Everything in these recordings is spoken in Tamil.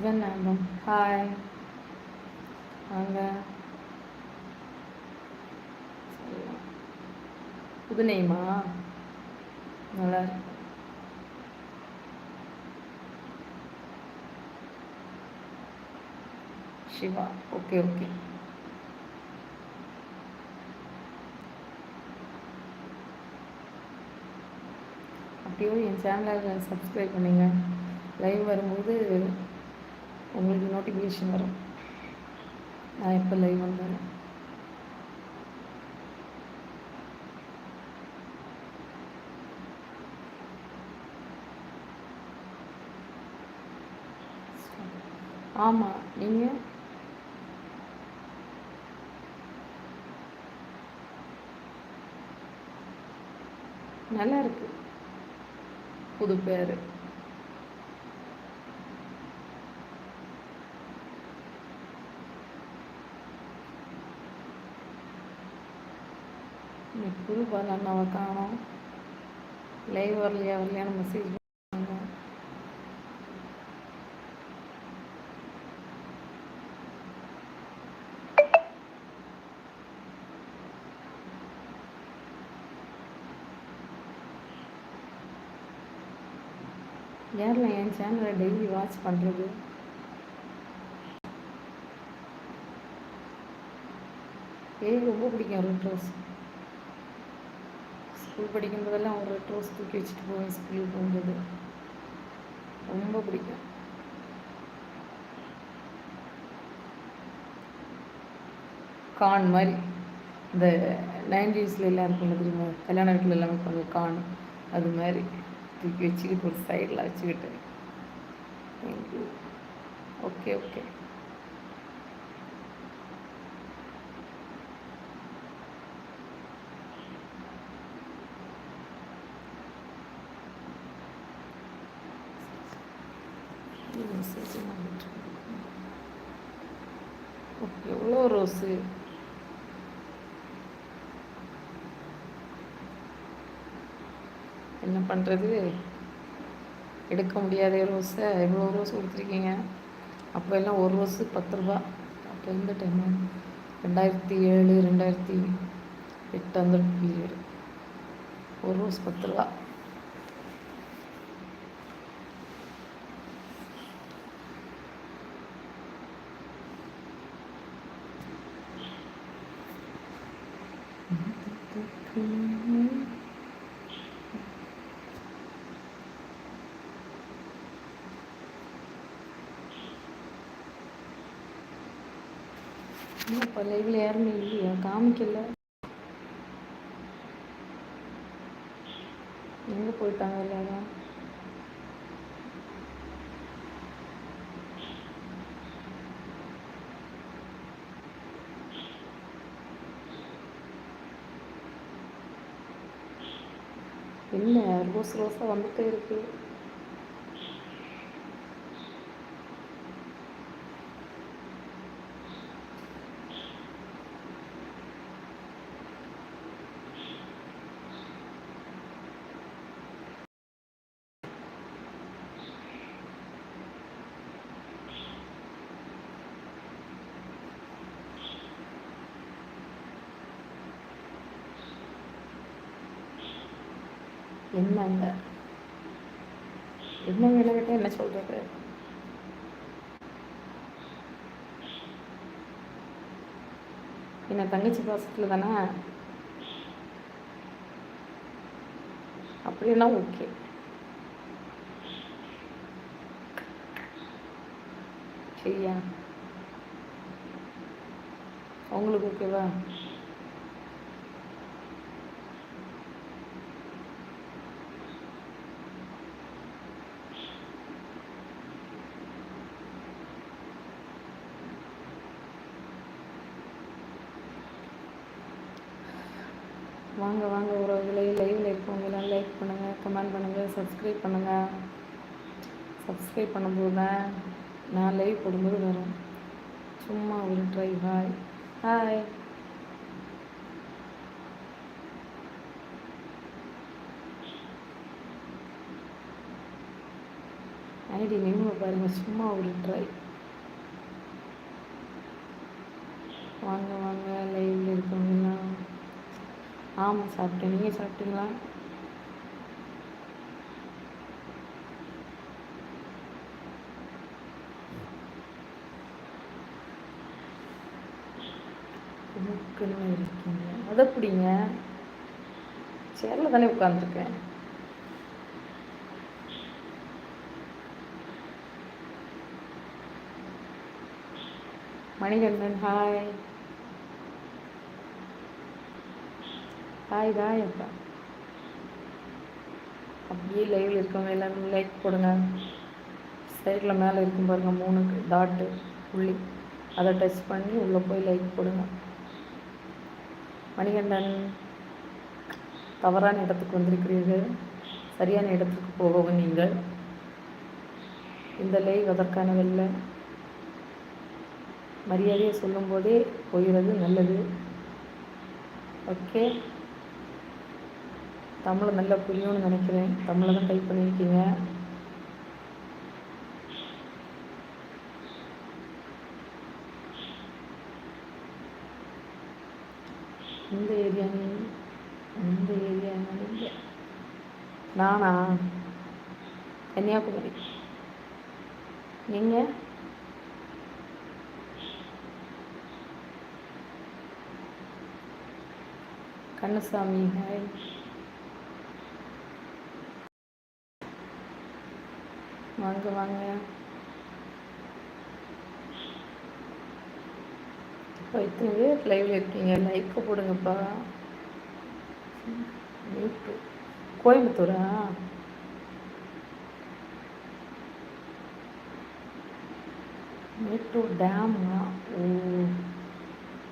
சிவநாதம் ஹாய் வாங்க. புது நெய்மா நல்லா இருக்கு. Siva okay okay. அப்படியே என் சேனலை சப்ஸ்கிரைப் பண்ணுங்கள் லைவ் வரும்போது உங்களுக்கு நோட்டிஃபிகேஷன் வரும். நான் எப்போ லைவ் வந்தாலும் ஆமாம் நீங்கள் நல்லா இருக்கு. புது பேர். இன்னைக்கு புது அண்ணாவை காணோம். லைவ் வரலையா வரலையான்னு மெசேஜ் பண்ணுங்க யாரில் என் சேனலை டெய்லி வாட்ச் பண்ணுறது ஏய் ரொம்ப பிடிக்கும் ரெட் ரோஸ் ஸ்கூல் படிக்கும்போதெல்லாம் ஒரு ரெட் ரோஸ் தூக்கி வச்சுட்டு போவேன் ஸ்கூலுக்கு போகும்போது. ரொம்ப பிடிக்கும். கான் மாதிரி. இந்த நைன்டிஸில் எல்லாம் இருக்கும்ல தெரியுமா? கல்யாண வீட்டில் எல்லாமே கொஞ்சம் கான். அது மாதிரி தூக்கி வச்சுக்கிட்டு ஒரு சைடில் வச்சுக்கிட்டு தேங்க்யூ ஓகே ஓகே ரோஸு என்ன பண்ணுறது எடுக்க முடியாத ரோஸை. எவ்வளோ ரோஸ் கொடுத்துருக்கீங்க? அப்போ எல்லாம் ஒரு ரோஸு பத்து ரூபா. அப்போ இருந்த டைமு ரெண்டாயிரத்தி ஏழு ரெண்டாயிரத்தி எட்டு அந்த பீரியடு ஒரு ரோஸ் பத்து ரூபா. இப்போ லைவில் யாருமே இல்லையா? காமிக்கல. எங்கே போயிட்டாங்க எல்லாரும்? என்ன ரோஸ் ரோஸாக வந்துகிட்டே இருக்குது என்னங்க என்ன வேலை கேட்டால் என்ன சொல்கிறது என்ன தங்கச்சி பாசத்தில் தானே அப்படின்னா ஓகே. சரியா? உங்களுக்கு ஓகேவா வாங்க வாங்க உறவுகளை லைவில் இருக்கவங்க எல்லாம் லைக் பண்ணுங்கள் கமெண்ட் பண்ணுங்கள் சப்ஸ்கிரைப் பண்ணுங்கள் சப்ஸ்கிரைப் பண்ணும்போது தான் நான் லைவ் போடும்போது வரும். சும்மா ஒரு try hi hi ID name பாருங்கள் சும்மா ஒரு ட்ரை வாங்க வாங்க லைவில் இருக்கவங்கலாம். ஆமாம் சாப்பிட்டேன். நீங்கள் சாப்பிட்டீங்களா? இருக்குன்னு இருக்கீங்க. அதை பிடிங்க. சேரில் தானே உட்காந்துருக்கேன் மணிகண்டன் ஹாய் ஹாய் ஹாய் அப்பா அப்படியே லைவில் இருக்கவங்க எல்லாரும் லைக் போடுங்க. சைடில் மேலே இருக்கும் பாருங்கள் மூணுக்கு டாட்டு புள்ளி. அதை டச் பண்ணி உள்ளே போய் லைக் போடுங்க. மணிகண்டன் தவறான இடத்துக்கு வந்திருக்கிறீர்கள். சரியான இடத்துக்கு போகவும் நீங்கள். இந்த லைவ் அதற்கானதல்ல மரியாதையை சொல்லும்போதே போகிறது நல்லது. ஓகே. தமிழை நல்லா புரியும்னு நினைக்கிறேன். தமிழை தான் டைப் பண்ணியிருக்கீங்க. இந்த ஏரியா நீ இந்த ஏரியா நீங்கள் நானா? கன்னியாகுமரி. நீங்கள் கண்ணசாமி ஹாய். வாங்க வாங்க. இப்போ இத்தனை பேர் லைவ்ல இருக்கீங்க. லைக்கை போடுங்கப்பா. கோயம்புத்தூரா? மேட்டூர் டேமா ஓ.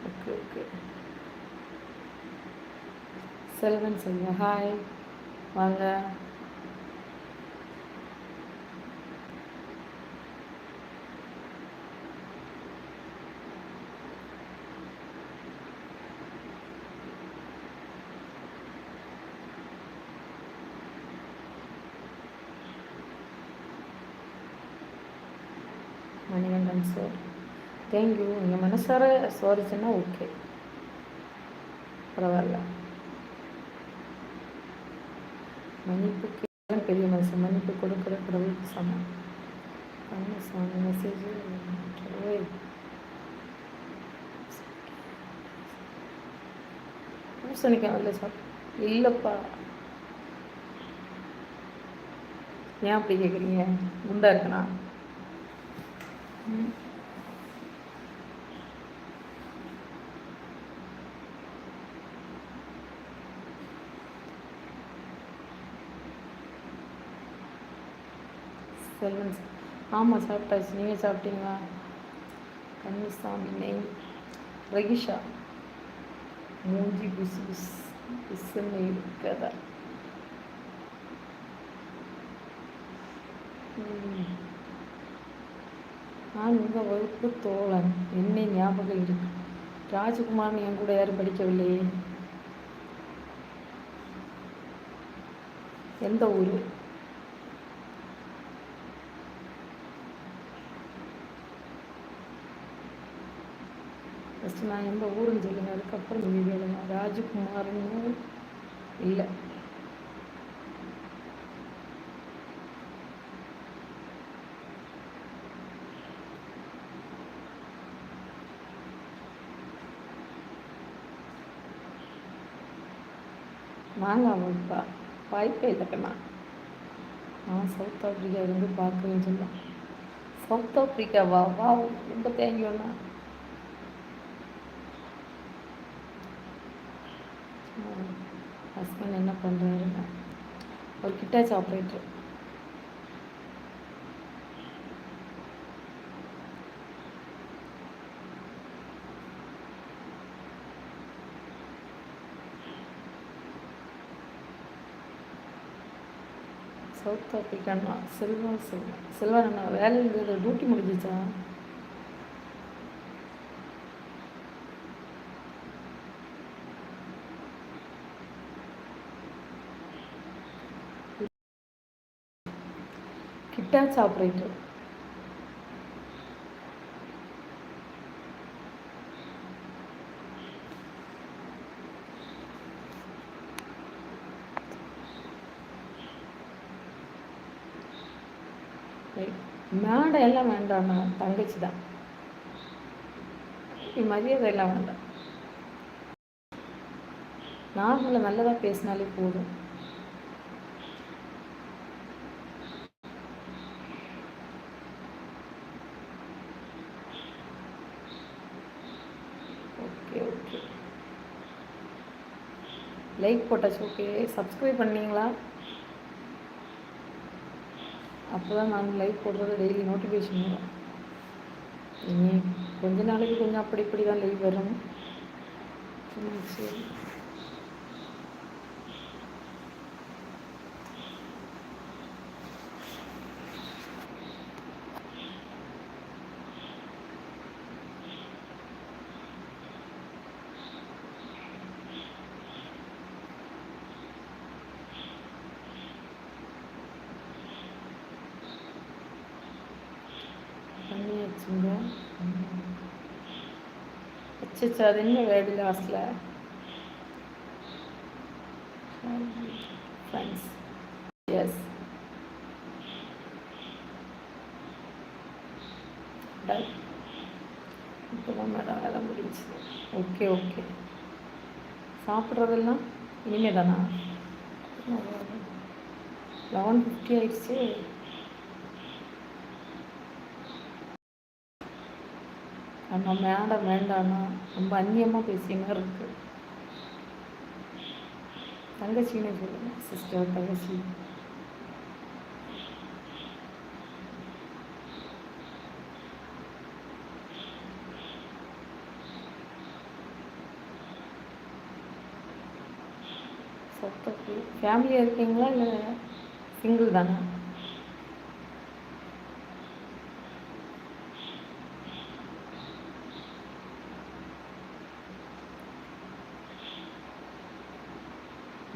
Okay okay Selvan Selvan hi வாங்க மணிகண்டன் சார். தேங்க்யூ நீங்கள் மனசார சோரிச்சுன்னா ஓகே பரவாயில்ல. மன்னிப்புக்கு பெரிய மனசு. மன்னிப்பு கொடுக்குற கடவுளுக்கு சமம். கண்ணசாமி மெசேஜ் பூசணிக்காய் சார்? இல்லைப்பா. ஏன் அப்படி கேட்குறீங்க குண்டா இருக்கணும் செல்வன் ஆமாம் சாப்பிட்டாச்சு நீங்கள் சாப்பிட்டீங்களா? கன்னிசாமி நெய் ரகிஷா. மூஞ்சி புஸ் புஸ் புஸ்ன்னு இருக்கதா. நான் உங்கள் வகுப்பு தோழன். என்னை ஞாபகம் இருக்கு ராஜகுமார்னு என் கூட யாரும் படிக்கவில்லையே? எந்த ஊர்? ஃபஸ்ட்டு நான் எந்த ஊருன்னு சொல்லுங்கள் அதுக்கப்புறம் நீங்கள் கேளுங்க. ராஜகுமார்னு இல்லை. மாங்காய் வைப்பா வாய்ப்பே இல்லை கண்ணா நான் சவுத் ஆஃப்ரிக்கா இருந்து பார்க்குறேன்னு சொல்லலாம் சவுத் ஆஃப்ரிக்காவா வா ரொம்ப தேங்கியோண்ணா ஹஸ்பண்ட் என்ன பண்ணுறாருன்னா ஒரு கிட்டாச் ஆப்ரேட்டர் சவுத் ஆஃப்ரிக்கானா செல்வா. செல்வா செல்வா அண்ணா வேலைங்கிறது டியூட்டி முடிஞ்சிச்சா? இட்டாச் ஆப்ரேட்டர் மேடை எல்லாம் வேண்டாம்ண்ணா தங்கச்சி தான். மரியாதை எல்லாம் வேண்டாம். நார்மலாக நல்லதாக பேசினாலே போதும். ஓகே ஓகே லைக் போட்டாச்சு ஓகே சப்ஸ்கிரைப் பண்ணீங்களா? அப்போ தான் நாங்கள் லைவ் போடுறது டெய்லி நோட்டிஃபிகேஷன் வரும். இனி கொஞ்ச நாளைக்கு கொஞ்சம் அப்படி இப்படி தான் லைவ் வரும் சரி. பண்ணியாச்சுங்க அச்சச்சா அது என்ன வேர்டு லாஸ்டில் ஃப்ரெண்ட்ஸ் எஸ் இப்போதான் இப்போ தான் மேடம் வேலை முடிஞ்சு ஓகே ஓகே சாப்பிட்றதெல்லாம் இனிமே தானா லெவன் ஃபிஃப்டி ஆயிடுச்சு. நம்ம மேடம் வேண்டாம்னா ரொம்ப அந்நியமாக பேசிய மாதிரி இருக்கு. தங்கச்சின்னு சொல்லுங்க சிஸ்டர் தங்கச்சி. ஃபேமிலியாக இருக்கீங்களா இல்லை சிங்கிள் தானே?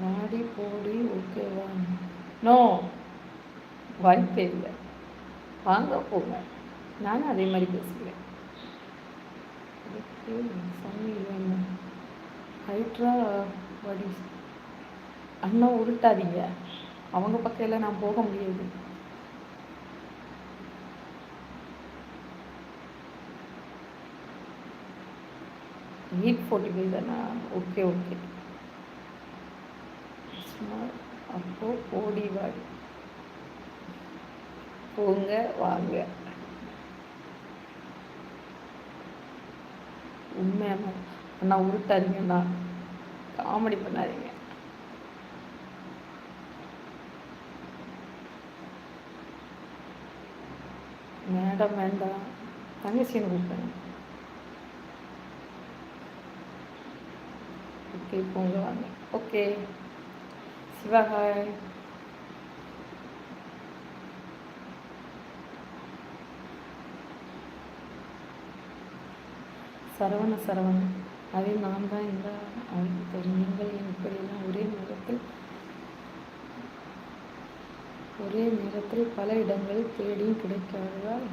நாடி போடி ஓகேவா? நோ வாய்ப்பே இல்லை. வாங்க போங்க. நானும் அதே மாதிரி பேசுகிறேன் சன்னி வேணும். ஹைட்ரா வடி. அண்ணா உருட்டாதீங்க. அவங்க பக்கம் நான் போக முடியாது. எயிட் ஃபோர்ட்டி ஃபைவ் தானா? Okay okay. அப்போ ஓடி வாடி போங்க வாங்க. உண்மையான அண்ணா உருட்டாதீங்கண்ணா காமெடி பண்ணாதீங்க. மேடம் வேண்டாம். தங்கச்சின்னு கூப்பிட்டேன் ஓகே போங்க வாங்க. ஓகே. சிவகாய். சரவண சரவண அதே நான் தான் இந்த அவனுக்கு தெரியும். நீங்கள் இப்படியெல்லாம் ஒரே நேரத்தில் ஒரே நேரத்தில் பல இடங்களில் தேடியும் கிடைக்காததால்?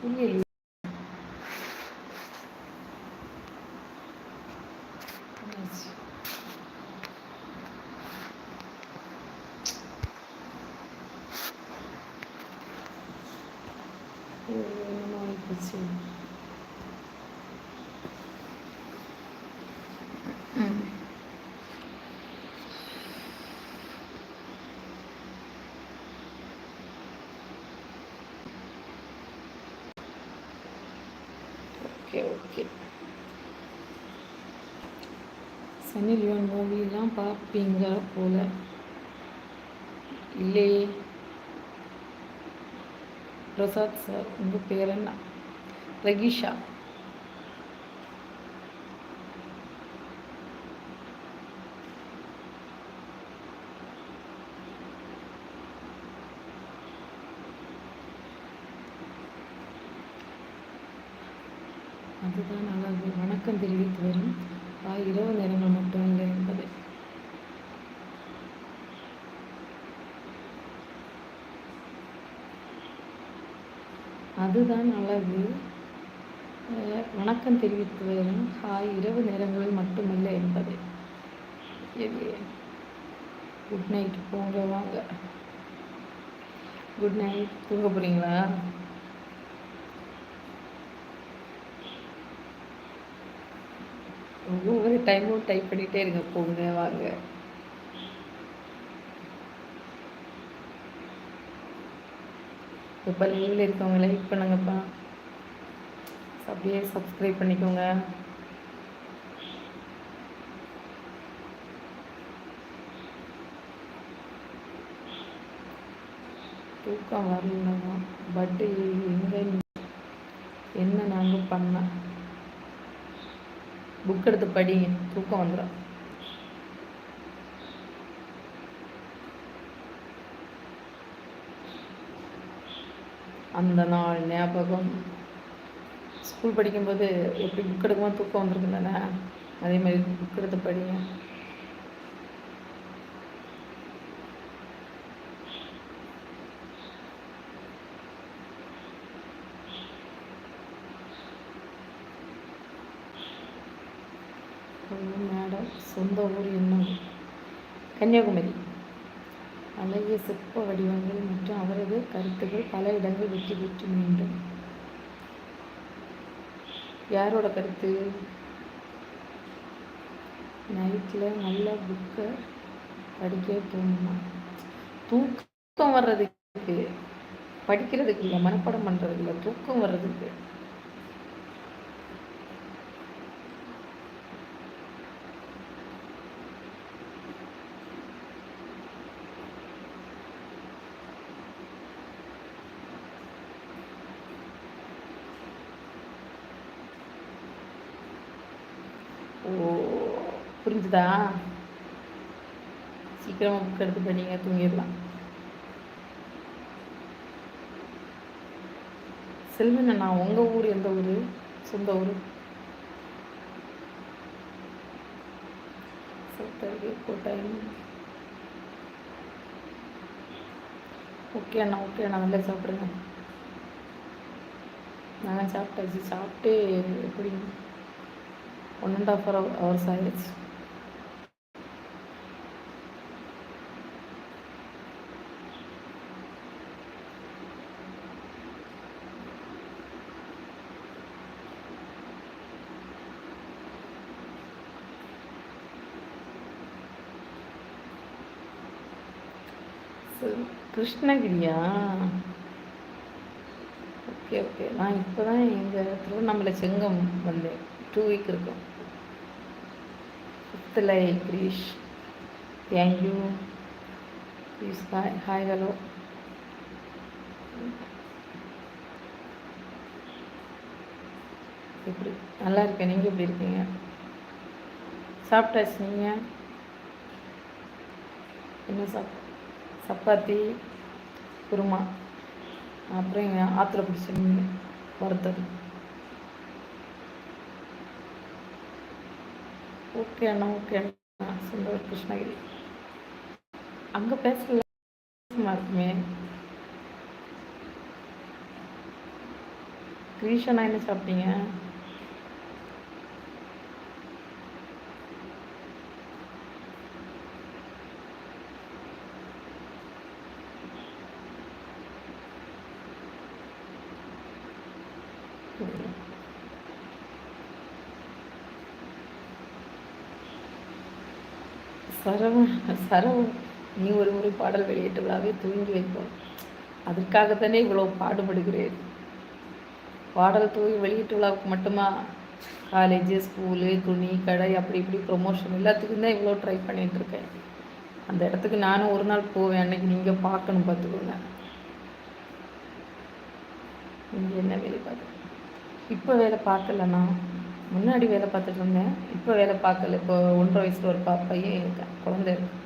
புரியல என்னமோ ஆகிப்போச்சு ஓகே ஓகே சன்னி லியோன் மூவிலாம் பார்ப்பீங்க போல இல்லையே பிரசாத் சார் உங்கள் பேர் என்ன? ரெகிஷா. அதுதான் அழகு வணக்கம் தெரிவித்து வரும். ஆ இரவு நேரங்கள் மட்டும் இல்லை என்பது. அதுதான் அழகு வணக்கம் தெரிவித்து வரும் ஹாய் இரவு நேரங்களில் மட்டுமல்ல என்பது. குட் நைட் போங்க வாங்க. குட் நைட் தூங்க போகிறீங்களா ஒவ்வொரு டைமும் டைப் பண்ணிகிட்டே இருங்க போங்க வாங்க. இப்போ லீவில் இருக்கவங்க லைக் பண்ணுங்கப்பா. அப்படியே சப்ஸ்கிரைப் பண்ணிக்கோங்க. தூக்கம் வரலன்னா பட்டு எங்கே என்ன நாங்கள் பண்ண? புக் எடுத்து படிங்க தூக்கம் வந்துடும் அந்த நாள் ஞாபகம். ஸ்கூல் படிக்கும்போது எப்படி புக் எடுக்கும்போது தூக்கம் வந்திருக்கு தானே அதே மாதிரி புக் எடுத்து படிங்க. மேடம் சொந்த ஊர் என்ன? கன்னியாகுமரி. அழகிய சிற்ப வடிவங்கள் மற்றும் அவரது கருத்துக்கள் பல இடங்கள் வெற்றி பெற்று மீண்டும் யாரோட கருத்து? நைட்டில் நல்ல புக்கை படிக்க தூங்கணும் தூக்கம் வர்றதுக்கு படிக்கிறதுக்கு இல்லை மனப்பாடம் பண்ணுறதுக்கு இல்லை தூக்கம் வர்றதுக்கு. ஓ புரிஞ்சுதா? சீக்கிரமாக புக் எடுத்து படிங்க தூங்கிடலாம். செல்வன் அண்ணா உங்கள் ஊர் எந்த ஊர்? சொந்த ஊர்? கோட்டாயம். ஓகே அண்ணா ஓகே அண்ணா நல்லா சாப்பிடுங்க. நல்லா சாப்பிட்டாச்சு. சாப்பிட்டு எப்படி ஒன் அண்ட் ஆஃப் ஹவர்ஸ் ஆயிடுச்சு கிருஷ்ணகிரியா ஓகே ஓகே நான் இப்போ தான் எங்கள் திருவண்ணாமலை செங்கம் வந்தேன். டூ வீக் இருக்கும் ஃபிஃப்த்தில் Girish thank you please hi hi hello எப்படி நல்லா இருக்கேன். நீங்கள் எப்படி இருக்கீங்க? சாப்பிட்டாச்சு நீங்கள் என்ன சாப் சப்பாத்தி குருமா. அப்புறம் எங்கள் ஆற்றுல பிடிச்சிருந்தீங்க வறுத்தது. ஓகே அண்ணா ஓகே அண்ணா. சுந்தர் கிருஷ்ணகிரி. அங்கே பேசல இருக்குமே. கிரீஷனா என்ன சாப்பிட்டீங்க? சரவண சரவண நீ ஒரு முறை பாடல் வெளியீட்டு விழாவே தூங்கி வைப்போம். அதற்காகத்தானே இவ்வளோ பாடுபடுகிறேன். பாடல் தூங்கி வெளியீட்டு விழாவுக்கு மட்டுமா? காலேஜு ஸ்கூலு துணி கடை அப்படி இப்படி ப்ரொமோஷன் எல்லாத்துக்கும் தான் இவ்வளோ ட்ரை பண்ணிகிட்ருக்கேன் அந்த இடத்துக்கு நானும் ஒரு நாள் போவேன். அன்னைக்கு நீங்கள் பார்க்கணும் பார்த்துக்கோங்க. நீங்கள் என்ன வேலை பார்த்து இப்போ வேலை பார்க்கலண்ணா முன்னாடி வேலை பார்த்துட்டு இருந்தேன். இப்போ வேலை பார்க்கல. இப்போ ஒன்றரை வயசில் ஒரு பாப்பையே இருக்கேன். குழந்தை இருக்கு.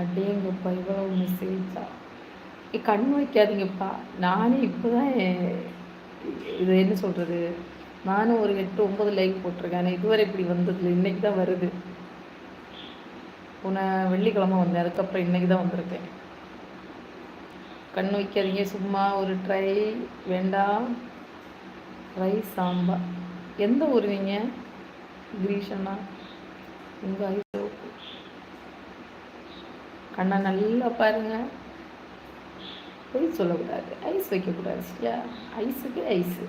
அப்படியேங்கப்பா இவ்வளோ மெசேஜா கண் வைக்காதீங்கப்பா. நானே இப்போ தான் இது என்ன சொல்கிறது நானும் ஒரு எட்டு ஒம்பது லைக் போட்டிருக்கேன். ஆனால் இதுவரை இப்படி வந்ததில்லை. இன்றைக்கி தான் வருது. உன்னை வெள்ளிக்கிழமை வந்தேன். அதுக்கப்புறம் இன்றைக்கி தான் வந்திருக்கேன். கண் வைக்காதீங்க. சும்மா ஒரு ட்ரை வேண்டாம். ட்ரை சாம்பார் எந்த ஊர் நீங்கள் கிரீஷண்ணா உங்கள் ஐஸ் கண்ணை நல்லா பாருங்க. பொய் சொல்லக்கூடாது. ஐஸ் வைக்கக்கூடாது. சரியா ஐஸுக்கு ஐஸு.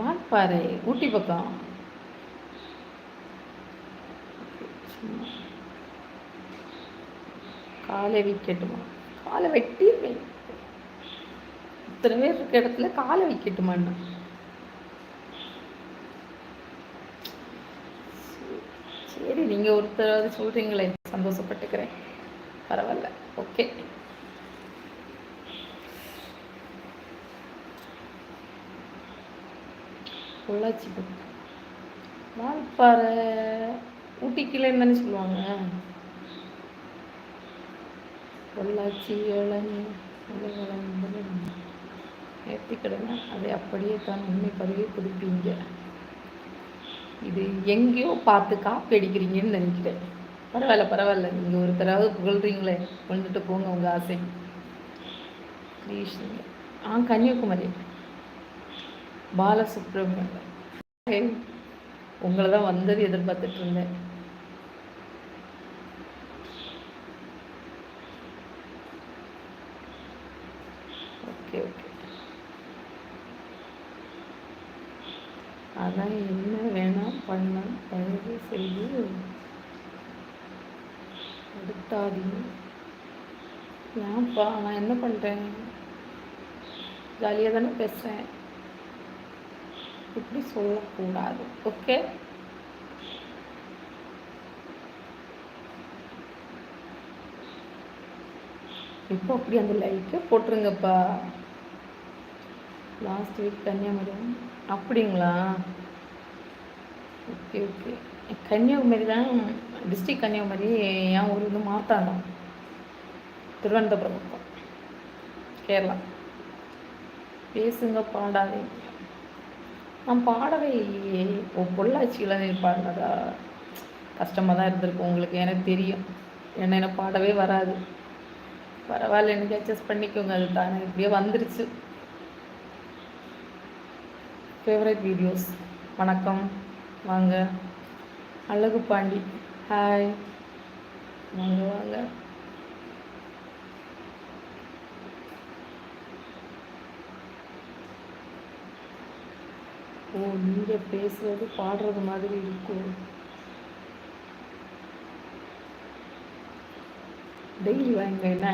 வாட்பாறை ஊட்டி பக்கம். சும்மா. காலை வைக்கட்டுமா? காலை வெட்டிடுவேன் இத்தனை பேர் இருக்க இடத்துல காலை வைக்கட்டுமான்னு. சரி நீங்கள் ஒருத்தர் சொல்கிறீங்களே சந்தோஷப்பட்டுக்கிறேன். பரவாயில்ல. ஓகே. பொள்ளாச்சி வால்பாறை ஊட்டிக்கிலேன்னு தானே சொல்லுவாங்க. பொள்ளாச்சி இளநீ ஏற்றிக்கிடுங்க அதை அப்படியே தான் உண்மை பதிவே கொடுப்பீங்க. இது எங்கேயோ பார்த்து காப்பி அடிக்கிறீங்கன்னு நினைக்கிறேன். பரவாயில்ல பரவாயில்ல. நீங்கள் ஒருத்தராவது புகழ்றீங்களே. கொண்டுட்டு போங்க உங்கள் ஆசை. கிருஷ்ணன். ஆ கன்னியாகுமரி. பாலசுப்ரமணியம். உங்களை தான் வந்தது எதிர்பார்த்துட்டு இருந்தேன். ஓகே ஓகே அதான் என்ன வேணாம் பண்ண தயவு செய்து எடுத்தாதீங்க. ஏன்ப்பா நான் என்ன பண்ணுறேன் ஜாலியாக தானே பேசுகிறேன் இப்படி சொல்லக்கூடாது. ஓகே இப்போ அப்படி அந்த லைக்கை போட்டுருங்கப்பா. லாஸ்ட் வீக் கன்னியாகுமரி அப்படிங்களா? Okay okay. கன்னியாகுமரி தான் டிஸ்ட்ரிக் கன்னியாகுமரி என் ஊர் வந்து மாத்தாண்டம் திருவனந்தபுரம் பக்கம். கேரளா. பேசுங்க பாடாதீங்க. நான் பாடவே இல்லையே. பொள்ளாச்சியில் பாடினதா? கஷ்டமாக தான் இருந்திருக்கும் உங்களுக்கு எனக்கு தெரியும். என்ன என்ன பாடவே வராது. பரவாயில்ல எனக்கு அட்ஜஸ்ட் பண்ணிக்கோங்க அது தானே இப்படியே வந்துருச்சு. ஃபேவரட் வீடியோஸ் வணக்கம். வாங்க. அழகு பாண்டி. ஹாய் வாங்க வாங்க. ஓ நீங்கள் பேசுறது பாடுறது மாதிரி இருக்கும் டெய்லி வாங்க என்ன?